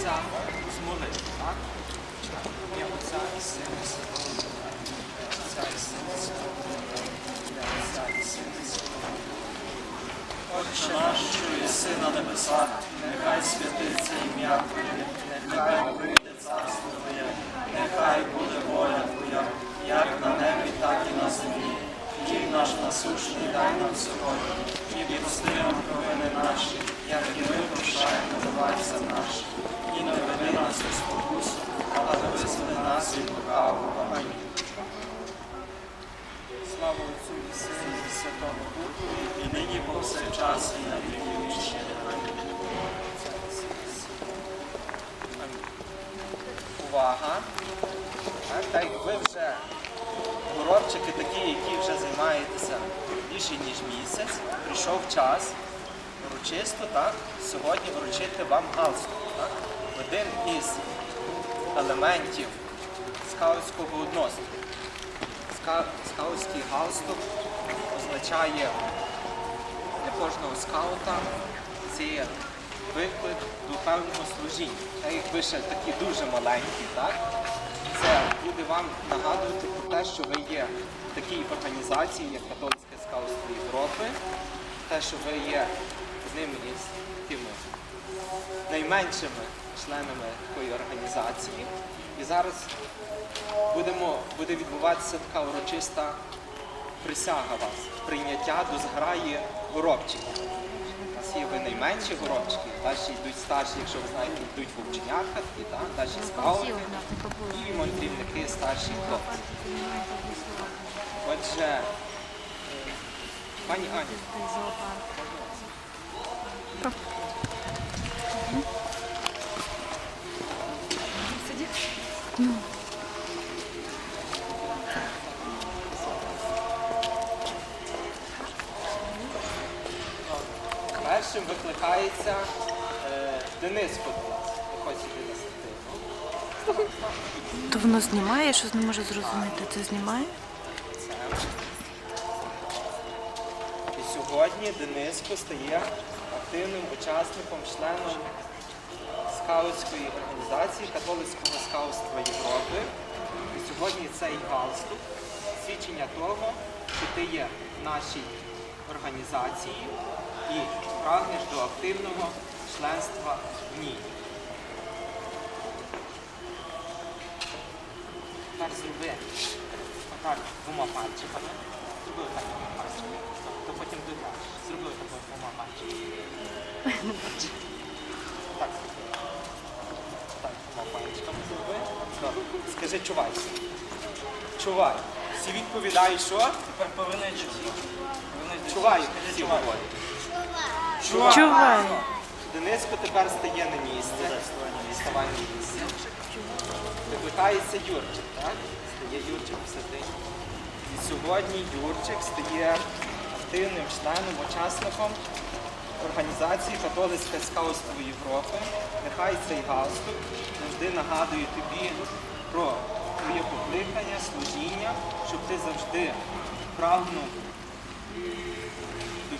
Stop. Амінь. Амінь. Увага! Так, так ви вже горобчики такі, які вже займаєтеся більше ніж місяць, прийшов час урочисто так, сьогодні вручити вам галстук. Один із елементів скаутського однострою. Скаутський галстук означає кожного скаута це виклик до певного служіння. Так як ви ще такі дуже маленькі, так? це буде вам нагадувати про те, що ви є в такій організації, як Католицьке скаутство Європи, те, що ви є одним із такими найменшими членами такої організації. І зараз будемо, буде відбуватися така урочиста присяга вас, прийняття до зграї горобчиків. У нас є ви найменші горобчики, далі йдуть старші, якщо ви знаєте, йдуть вовченятка, і так, далі скаути і мандрівники старші хлопці. Отже, пані пані Ані, першим викликається е, Денис Котлас. Виходь на. То воно знімає, я щось не можу зрозуміти. Це знімає? І сьогодні Дениско стає активним учасником, членом скаутської організації Католицького скаутства Європи. І сьогодні цей галстук свідчення того, що ти є в нашій організації і прагнеш до активного членства в ній. Так зроби. Отак двома пальчиками. Зроби отак двома пальчиками. То потім додаш. Зроби отак двома пальчиками. Так. Так, двома пальчиками зроби. Добре. Скажи чувай. Чувай. Всі відповідають, що? Тепер поверни чувак. Чуваю, всі говорять. Чувай. Дениско тепер стає на місце. Вставай на місце. Викликається Юрчик, так? Стає Юрчик в середині. І сьогодні Юрчик стає активним членом, учасником організації Католицьке скаутство Європи. Нехай цей галстук завжди нагадує тобі про твоє покликання, служіння, щоб ти завжди прагнув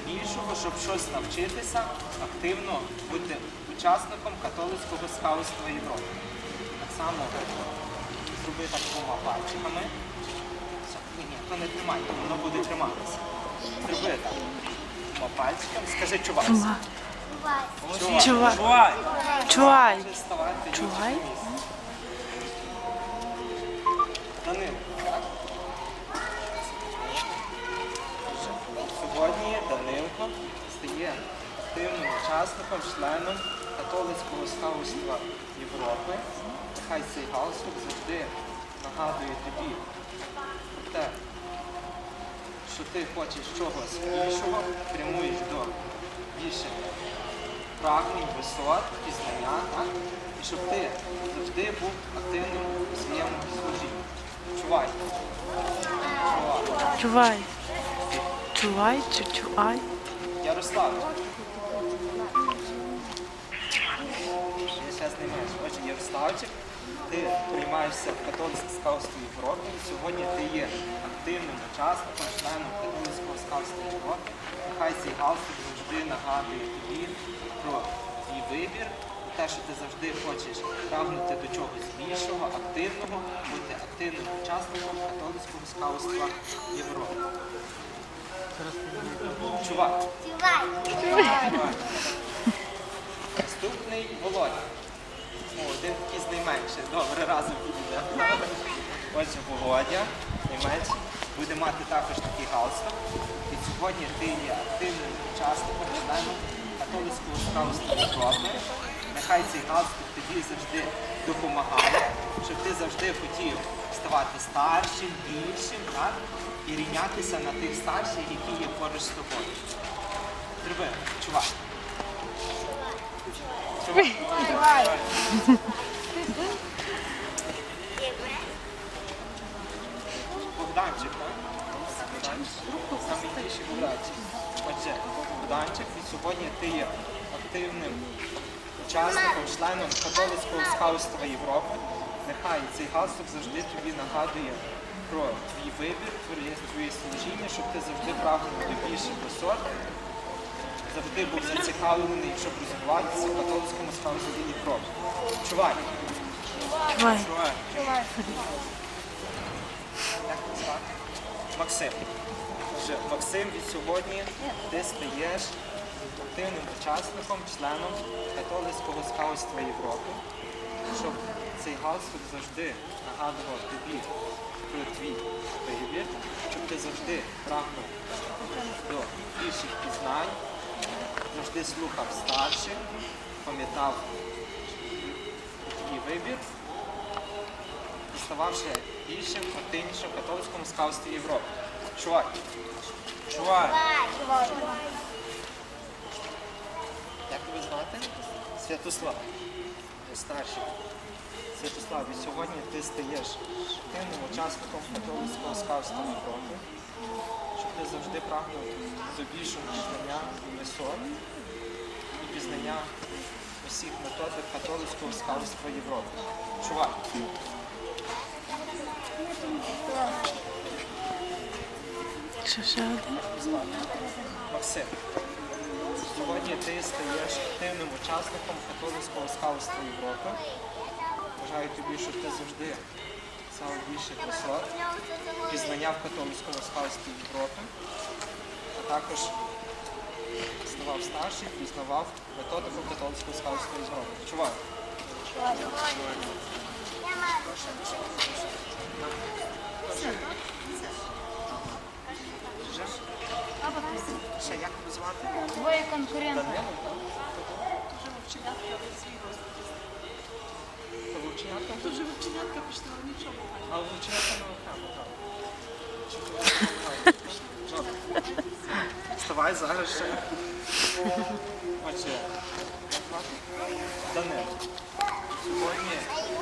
більшого, щоб щось навчитися, активно бути учасником католицького скаутства Європи. Так само зроби так двома пальчиками. Ні, ні, то не тримай, то воно буде триматися. Зроби так. Двома пальчиками. Скажи чувак. Чува. Чувак. Чувай. Чувай! Чувай. Чувай. Місце. Данило, так? Сьогодні Данилко стає активним учасником, членом католицького скаутства Європи. Нехай цей галстук завжди нагадує тобі про те, що ти хочеш чогось більшого, прямуєш до більших прагнень, висот, пізнання, так? і щоб ти завжди був активним у своєму служінні. Чувай. Чувай. Чувай. Чувай чи чуай? Ярослав. Я зараз. Отже, Ярославчик, ти приймаєшся в католицьке скаутство Європи. Сьогодні ти є активним учасником, членом католицького скаутства Європи. Нехай цей галстук завжди нагадує тобі про твій вибір, про те, що ти завжди хочеш прагнути до чогось більшого, активного, бути активним учасником католицького скаутства Європи. Чувак. Наступний Володя. О, один такий з найменших. Добре, разом підійде. Отже, Володя, найменший, буде мати також такий галстук. І сьогодні ти є активним учасником, членом католицького скаутства Європи. Нехай цей галстук тобі завжди допомагає, щоб ти завжди хотів ставати старшим, більшим, так? І рівнятися на тих старших, які є поруч з тобою. Зроби, чувак. Чувак. Богданчик, так? Саме більший Богданчик. Отже, Богданчик, від сьогодні ти є активним учасником, членом католицького скаутства Європи. Нехай цей галстук завжди тобі нагадує про твій вибір, твоє, твоє служіння, щоб ти завжди прагнув до більших висот, завжди був зацікавлений, щоб розвиватися в католицькому скаутстві Європи. Чувай! Давай. Чувай! Як тебе звати? Максим. Максим, від сьогодні ти стаєш активним учасником, членом католицького скаутства Європи, щоб цей галстук завжди нагадував тобі про твій вибір, щоб ти завжди прагнув до більших пізнань, завжди слухав старших, пам'ятав твій вибір і стававши більшим, активнішим католицькому скаутстві Європи. Чувак. Чувак. Як тебе звати? Святослав. Старший. Святослав, і сьогодні ти стаєш активним учасником католицького скаутства Європи, щоб ти завжди прагнув до більшого пізнання висот і пізнання усіх методик католицького скаутства Європи. Чувак. Що ще один? Максим. Сьогодні ти стаєш активним учасником католицького скаутства Європи. Бажаю тобі, щоб ти завжди сам більших висот, пізнання в католицькому скаутстві Європи, а також ставав старший, пізнавав методику католицького скаутства Європи. Чувак, вже? Ще як тебе звати? Двоє конкурентів. Вовченятка? Тут же вивченятка пішла, нічого. А вовченятка не окремо, так. Вставай зараз ще. Отже, Данило. Сьогодні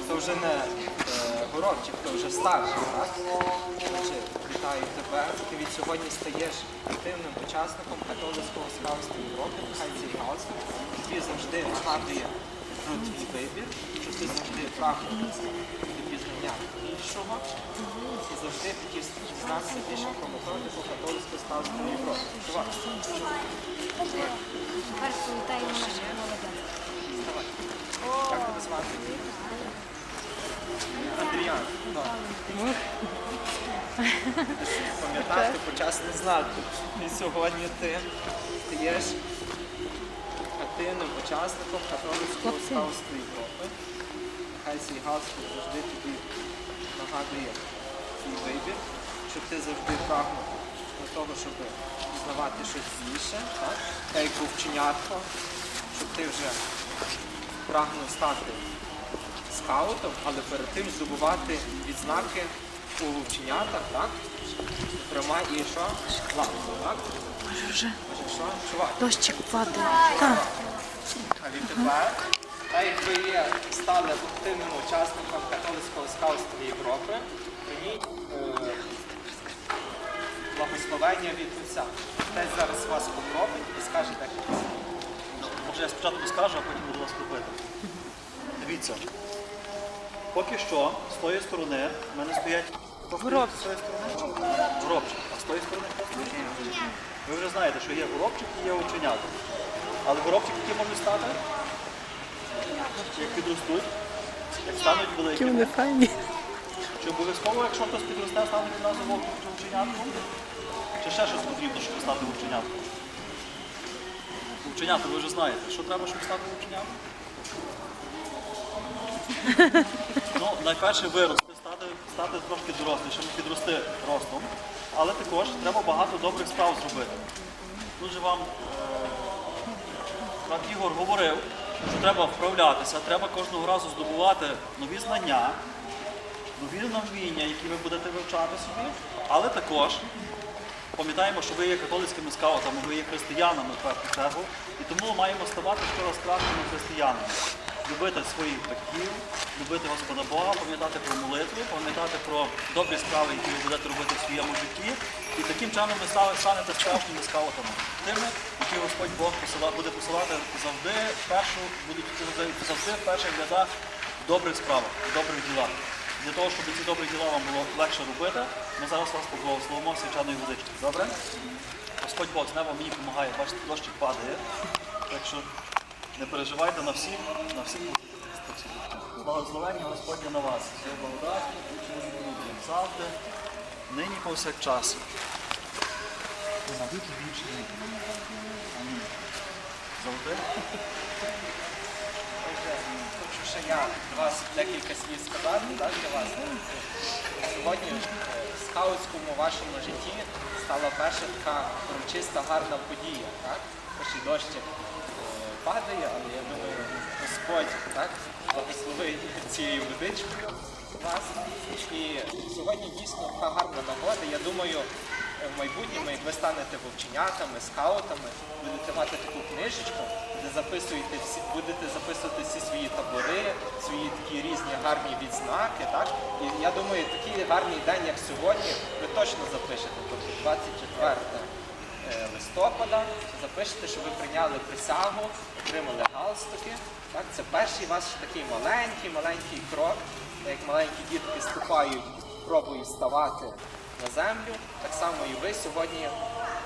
то вже не е, горобчик, то вже старший, так? Вітаю тебе. Ти від сьогодні стаєш активним учасником католицького скаутства Європи. Хай цей галстук тобі завжди нагадує про твій вибір, що ти завжди прагнув до пізнання більшого і завжди хотів дізнатися більше про методику католицького скаутства Європи. Чувак, Тепер політаємо машину. Молодець. давай. Як тебе звати? Андріан. так. Пам'ятати почасний знак. І сьогодні ти стаєш активним учасником католицького скаутства Європи. Нехай цей галстук завжди тобі нагадує твій вибір, щоб ти завжди прагнув до того, щоб пізнавати щось більше, так? Та як вовченятко, щоб ти вже прагнув стати скаутом, але перед тим здобувати відзнаки у вовченятах, так? Зокрема, і що? Лапу, так? Вже Може, що? Чувак. дощик падає. Так. А відтепер, так як ви є стали активним учасником католицького скаутства Європи, прийміть е, благословення від Отця. Десь зараз вас покропить і скаже декілька слів. Може я спочатку скажу, а потім буду вас купити. Дивіться. Поки що, з тої сторони, в мене стоять горобці. З тої сторони? Горобчик. А з тої сторони хто стоїть? Ви вже знаєте, що є горобчик і є оченята. Але горобчик який може стати? як підростуть, як стануть Які великими. вони файні. Чи обов'язково, якщо хтось підросте, стане одразу вовком чи вовченятком? Чи ще щось потрібно, щоб стати вовченятком? Вовченята, ви вже знаєте, що треба, щоб стати вовченятком? Ну, найперше вирости, стати, стати трошки дорослішим, підрости ростом, але також треба багато добрих справ зробити. Тут же вам е, брат Ігор говорив, що треба вправлятися, треба кожного разу здобувати нові знання, нові навміння, які ви будете вивчати собі, але також пам'ятаємо, що ви є католицькими скаутами, ви є християнами в першу чергу, і тому маємо ставати щораз кращими християнами. Любити своїх батьків, любити Господа Бога, пам'ятати про молитву, пам'ятати про добрі справи, які ви будете робити в своєму житті. І таким чином ви станете справжніми скаутами. Тими, які Господь Бог посила- буде посилати завжди першу, будуть завжди в перших в добрих справах, добрих ділах. Для того, щоб ці добрі діла вам було легше робити, ми зараз вас поблагословимо свячаною водичкою. Добре? Господь Бог з неба мені допомагає, бачите, дощик падає. Так що не переживайте на всіх, на всіх Благословення Господня на вас. Все благодаті, завжди, нині повсякчас. На віки вічні. Амінь. Завжди. Хочу ще я до вас декілька слів сказати для вас. Сьогодні е, в скаутському вашому житті стала перша така урочиста гарна подія. Так? І дощик е, падає, але я думаю, Господь так, благословить цією водичкою вас. І сьогодні дійсно така гарна нагода. Я думаю, в майбутньому, як ви станете вовченятами, скаутами, будете мати таку книжечку, де записуєте всі, будете записувати всі свої табори, свої такі різні гарні відзнаки. Так? І я думаю, такий гарний день, як сьогодні, ви точно запишете, тобто 24 е, листопада, запишете, що ви прийняли присягу, отримали галстуки. Так? Це перший ваш такий маленький, маленький крок, як маленькі дітки ступають, пробують ставати на землю, так само і ви сьогодні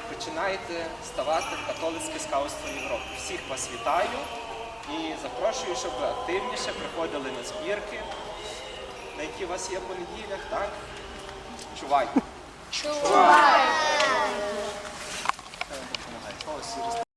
починаєте ставати в католицьке скаутство Європи. Всіх вас вітаю і запрошую, щоб ви активніше приходили на збірки, на які у вас є по неділях, так? Чувайте. Хай вам